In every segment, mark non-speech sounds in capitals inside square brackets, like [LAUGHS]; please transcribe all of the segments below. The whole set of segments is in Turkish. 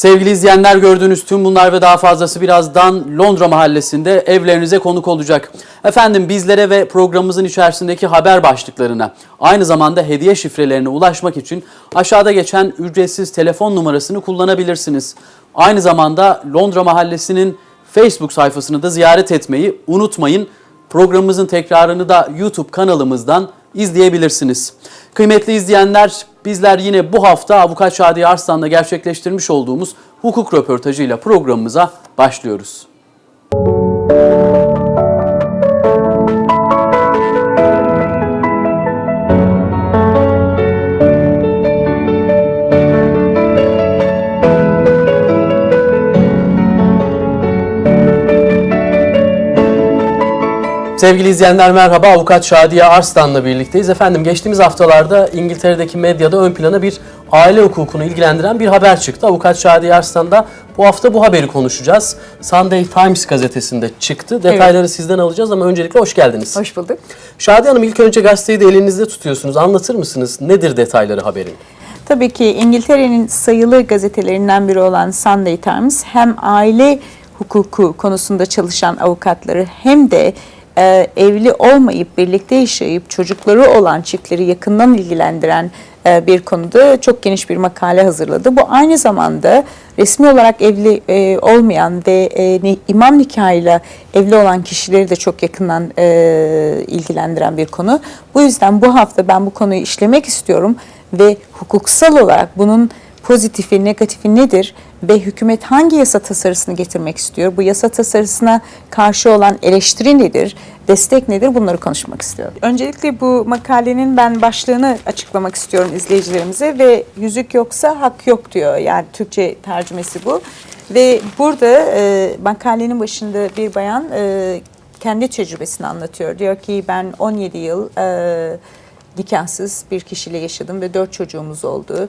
Sevgili izleyenler gördüğünüz tüm bunlar ve daha fazlası birazdan Londra mahallesinde evlerinize konuk olacak. Efendim bizlere ve programımızın içerisindeki haber başlıklarına aynı zamanda hediye şifrelerine ulaşmak için aşağıda geçen ücretsiz telefon numarasını kullanabilirsiniz. Aynı zamanda Londra mahallesinin Facebook sayfasını da ziyaret etmeyi unutmayın. Programımızın tekrarını da YouTube kanalımızdan izleyebilirsiniz. Kıymetli izleyenler, bizler yine bu hafta Avukat Şadiye Arslan'la gerçekleştirmiş olduğumuz hukuk röportajıyla programımıza başlıyoruz. Sevgili izleyenler merhaba. Avukat Şadiye Arslan'la birlikteyiz. Efendim geçtiğimiz haftalarda İngiltere'deki medyada ön plana bir aile hukukunu ilgilendiren bir haber çıktı. Avukat Şadiye Arslan'da bu hafta bu haberi konuşacağız. Sunday Times gazetesinde çıktı. Detayları sizden alacağız ama öncelikle hoş geldiniz. Hoş bulduk. Şadiye Hanım ilk önce gazeteyi de elinizde tutuyorsunuz. Anlatır mısınız? Nedir detayları haberin? Tabii ki İngiltere'nin sayılı gazetelerinden biri olan Sunday Times hem aile hukuku konusunda çalışan avukatları hem de e, evli olmayıp birlikte yaşayıp çocukları olan çiftleri yakından ilgilendiren e, bir konuda çok geniş bir makale hazırladı. Bu aynı zamanda resmi olarak evli e, olmayan ve e, imam nikahıyla evli olan kişileri de çok yakından e, ilgilendiren bir konu. Bu yüzden bu hafta ben bu konuyu işlemek istiyorum ve hukuksal olarak bunun pozitifi, negatifi nedir ve hükümet hangi yasa tasarısını getirmek istiyor? Bu yasa tasarısına karşı olan eleştiri nedir? Destek nedir? Bunları konuşmak istiyorum. Öncelikle bu makalenin ben başlığını açıklamak istiyorum izleyicilerimize ve yüzük yoksa hak yok diyor. Yani Türkçe tercümesi bu. Ve burada e, makalenin başında bir bayan e, kendi tecrübesini anlatıyor. Diyor ki ben 17 yıl e, nikahsız bir kişiyle yaşadım ve dört çocuğumuz oldu.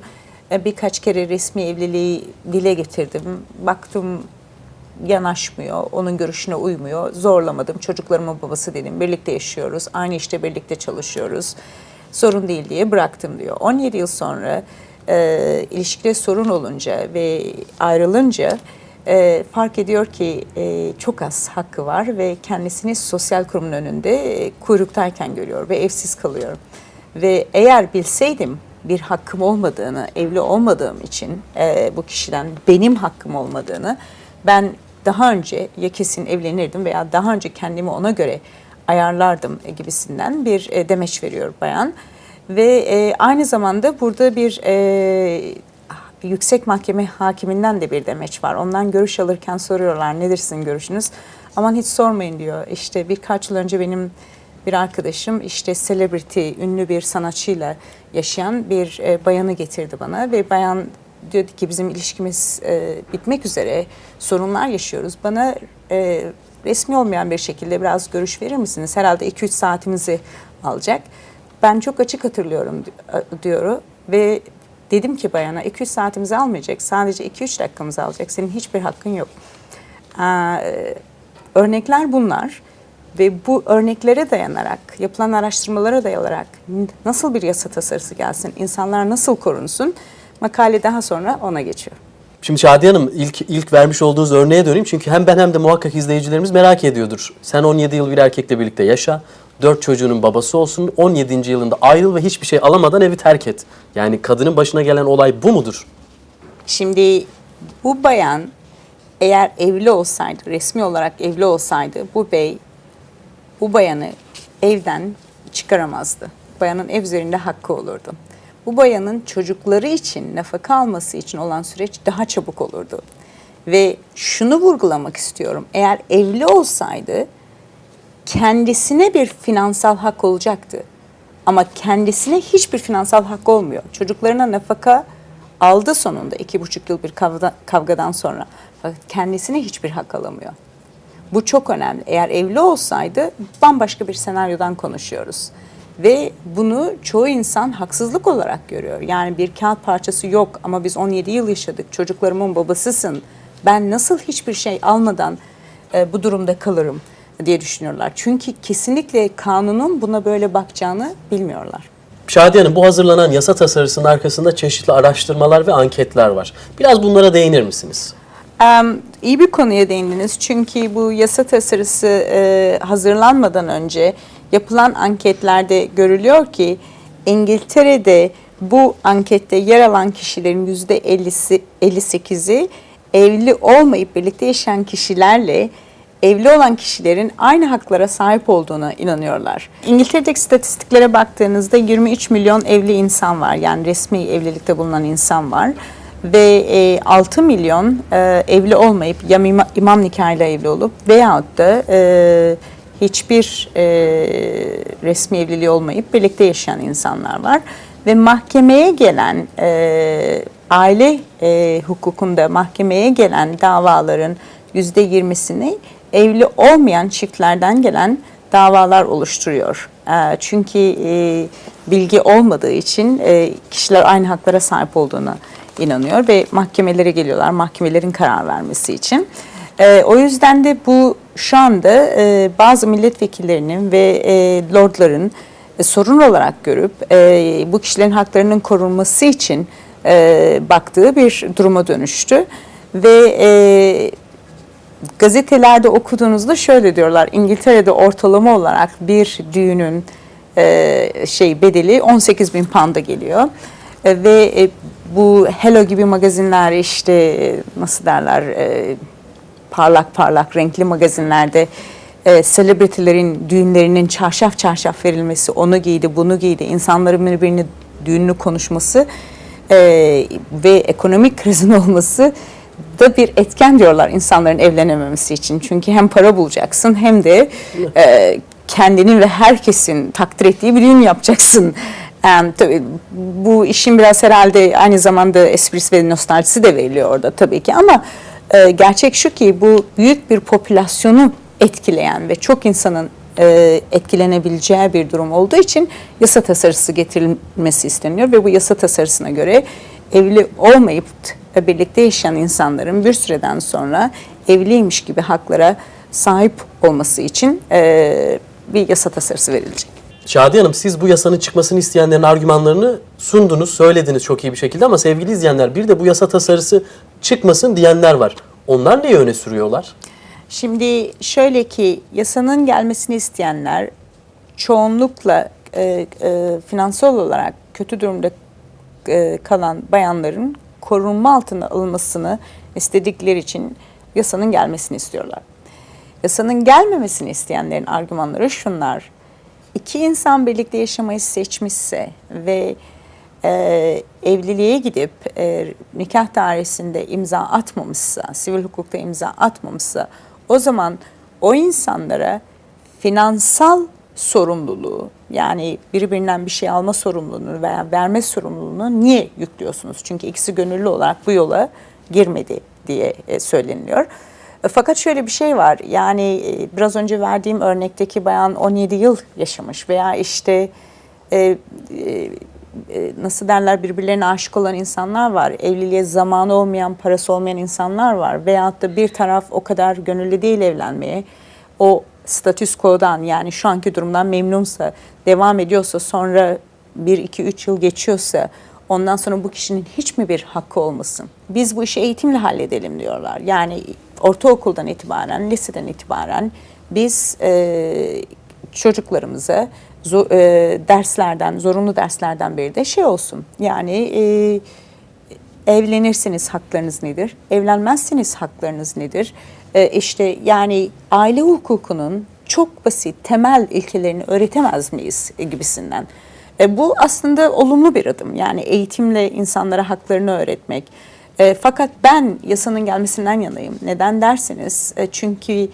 E, Birkaç kere resmi evliliği dile getirdim. Baktım yanaşmıyor, onun görüşüne uymuyor. Zorlamadım. Çocuklarımın babası dedim. Birlikte yaşıyoruz. Aynı işte birlikte çalışıyoruz. Sorun değil diye bıraktım diyor. 17 yıl sonra e, ilişkide sorun olunca ve ayrılınca e, fark ediyor ki e, çok az hakkı var ve kendisini sosyal kurumun önünde e, kuyruktayken görüyor ve evsiz kalıyor. Ve eğer bilseydim bir hakkım olmadığını, evli olmadığım için e, bu kişiden benim hakkım olmadığını ben daha önce ya kesin evlenirdim veya daha önce kendimi ona göre ayarlardım e, gibisinden bir e, demeç veriyor bayan. Ve e, aynı zamanda burada bir e, yüksek mahkeme hakiminden de bir demeç var. Ondan görüş alırken soruyorlar nedir sizin görüşünüz? Aman hiç sormayın diyor. İşte birkaç yıl önce benim bir arkadaşım işte celebrity, ünlü bir sanatçıyla yaşayan bir e, bayanı getirdi bana ve bayan diyordu ki bizim ilişkimiz e, bitmek üzere sorunlar yaşıyoruz. Bana e, resmi olmayan bir şekilde biraz görüş verir misiniz? Herhalde 2-3 saatimizi alacak. Ben çok açık hatırlıyorum di- diyor ve dedim ki bayana 2-3 saatimizi almayacak. Sadece 2-3 dakikamızı alacak. Senin hiçbir hakkın yok. Aa, e, örnekler bunlar ve bu örneklere dayanarak, yapılan araştırmalara dayanarak nasıl bir yasa tasarısı gelsin, insanlar nasıl korunsun, makale daha sonra ona geçiyor. Şimdi Şadiye Hanım ilk, ilk vermiş olduğunuz örneğe döneyim. Çünkü hem ben hem de muhakkak izleyicilerimiz merak ediyordur. Sen 17 yıl bir erkekle birlikte yaşa. 4 çocuğunun babası olsun. 17. yılında ayrıl ve hiçbir şey alamadan evi terk et. Yani kadının başına gelen olay bu mudur? Şimdi bu bayan eğer evli olsaydı, resmi olarak evli olsaydı bu bey bu bayanı evden çıkaramazdı. Bayanın ev üzerinde hakkı olurdu. Bu bayanın çocukları için, nafaka alması için olan süreç daha çabuk olurdu. Ve şunu vurgulamak istiyorum. Eğer evli olsaydı kendisine bir finansal hak olacaktı. Ama kendisine hiçbir finansal hak olmuyor. Çocuklarına nafaka aldı sonunda iki buçuk yıl bir kavga, kavgadan sonra. Fakat kendisine hiçbir hak alamıyor. Bu çok önemli. Eğer evli olsaydı bambaşka bir senaryodan konuşuyoruz. Ve bunu çoğu insan haksızlık olarak görüyor. Yani bir kağıt parçası yok ama biz 17 yıl yaşadık. Çocuklarımın babasısın. Ben nasıl hiçbir şey almadan e, bu durumda kalırım diye düşünüyorlar. Çünkü kesinlikle kanunun buna böyle bakacağını bilmiyorlar. Şadiye Hanım bu hazırlanan yasa tasarısının arkasında çeşitli araştırmalar ve anketler var. Biraz bunlara değinir misiniz? Em, iyi bir konuya değindiniz çünkü bu yasa tasarısı e, hazırlanmadan önce yapılan anketlerde görülüyor ki İngiltere'de bu ankette yer alan kişilerin yüzde 50'si 58'i evli olmayıp birlikte yaşayan kişilerle evli olan kişilerin aynı haklara sahip olduğuna inanıyorlar. İngiltere'deki statistiklere baktığınızda 23 milyon evli insan var. Yani resmi evlilikte bulunan insan var ve e, 6 milyon e, evli olmayıp ya imam, nikahıyla evli olup veyahut da e, hiçbir e, resmi evliliği olmayıp birlikte yaşayan insanlar var. Ve mahkemeye gelen e, aile e, hukukunda mahkemeye gelen davaların yüzde yirmisini evli olmayan çiftlerden gelen davalar oluşturuyor. E, çünkü e, bilgi olmadığı için e, kişiler aynı haklara sahip olduğuna inanıyor ve mahkemelere geliyorlar mahkemelerin karar vermesi için. E, o yüzden de bu şu anda e, bazı milletvekillerinin ve e, lordların e, sorun olarak görüp e, bu kişilerin haklarının korunması için e, baktığı bir duruma dönüştü ve e, gazetelerde okuduğunuzda şöyle diyorlar İngiltere'de ortalama olarak bir düğünün e, şey bedeli 18 bin pound'a geliyor E, ve e, bu Hello gibi magazinler işte nasıl derler e, parlak parlak renkli magazinlerde e, celebrity'lerin düğünlerinin çarşaf çarşaf verilmesi, onu giydi, bunu giydi, insanların birbirini düğününü konuşması e, ve ekonomik krizin [LAUGHS] olması da bir etken diyorlar insanların evlenememesi için. Çünkü hem para bulacaksın hem de e, kendinin ve herkesin takdir ettiği bir düğün yapacaksın. Em, tabii bu işin biraz herhalde aynı zamanda esprisi ve nostaljisi de veriliyor orada tabii ki ama e, gerçek şu ki bu büyük bir popülasyonu etkileyen ve çok insanın e, etkilenebileceği bir durum olduğu için yasa tasarısı getirilmesi isteniyor ve bu yasa tasarısına göre evli olmayıp birlikte yaşayan insanların bir süreden sonra evliymiş gibi haklara sahip olması için e, bir yasa tasarısı verilecek. Şadiye Hanım siz bu yasanın çıkmasını isteyenlerin argümanlarını sundunuz, söylediniz çok iyi bir şekilde ama sevgili izleyenler bir de bu yasa tasarısı çıkmasın diyenler var. Onlar neyi öne sürüyorlar? Şimdi şöyle ki yasanın gelmesini isteyenler çoğunlukla e, e, finansal olarak kötü durumda e, kalan bayanların korunma altına alınmasını istedikleri için yasanın gelmesini istiyorlar. Yasanın gelmemesini isteyenlerin argümanları şunlar. İki insan birlikte yaşamayı seçmişse ve e, evliliğe gidip e, nikah dairesinde imza atmamışsa, sivil hukukta imza atmamışsa o zaman o insanlara finansal sorumluluğu yani birbirinden bir şey alma sorumluluğunu veya verme sorumluluğunu niye yüklüyorsunuz? Çünkü ikisi gönüllü olarak bu yola girmedi diye e, söyleniliyor. E, Fakat şöyle bir şey var yani e, biraz önce verdiğim örnekteki bayan 17 yıl yaşamış veya işte e, e, e, nasıl derler birbirlerine aşık olan insanlar var. Evliliğe zamanı olmayan, parası olmayan insanlar var. Veyahut da bir taraf o kadar gönüllü değil evlenmeye. O statüs quo'dan yani şu anki durumdan memnunsa, devam ediyorsa sonra 1, 2, 3 yıl geçiyorsa ondan sonra bu kişinin hiç mi bir hakkı olmasın? Biz bu işi eğitimle halledelim diyorlar. Yani ortaokuldan itibaren, liseden itibaren biz e, çocuklarımıza zo- e, derslerden, zorunlu derslerden biri de şey olsun. Yani e, evlenirseniz haklarınız nedir? Evlenmezseniz haklarınız nedir? E, işte yani aile hukukunun çok basit temel ilkelerini öğretemez miyiz gibisinden. E, bu aslında olumlu bir adım. Yani eğitimle insanlara haklarını öğretmek. E, fakat ben yasanın gelmesinden yanayım. Neden derseniz e, çünkü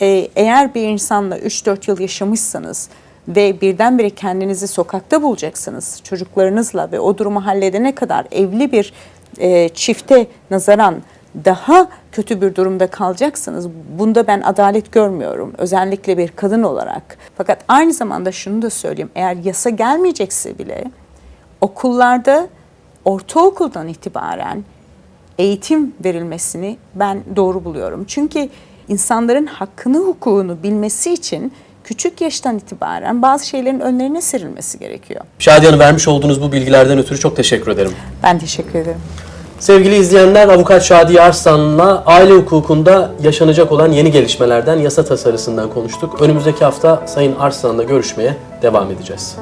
e, eğer bir insanla 3-4 yıl yaşamışsanız ve birdenbire kendinizi sokakta bulacaksınız çocuklarınızla ve o durumu halledene kadar evli bir e, çifte nazaran daha kötü bir durumda kalacaksınız. Bunda ben adalet görmüyorum. Özellikle bir kadın olarak. Fakat aynı zamanda şunu da söyleyeyim. Eğer yasa gelmeyecekse bile okullarda ortaokuldan itibaren eğitim verilmesini ben doğru buluyorum. Çünkü insanların hakkını hukukunu bilmesi için küçük yaştan itibaren bazı şeylerin önlerine serilmesi gerekiyor. Şadiye Hanım vermiş olduğunuz bu bilgilerden ötürü çok teşekkür ederim. Ben teşekkür ederim. Sevgili izleyenler, Avukat Şadiye Arslan'la aile hukukunda yaşanacak olan yeni gelişmelerden, yasa tasarısından konuştuk. Önümüzdeki hafta Sayın Arslan'la görüşmeye devam edeceğiz.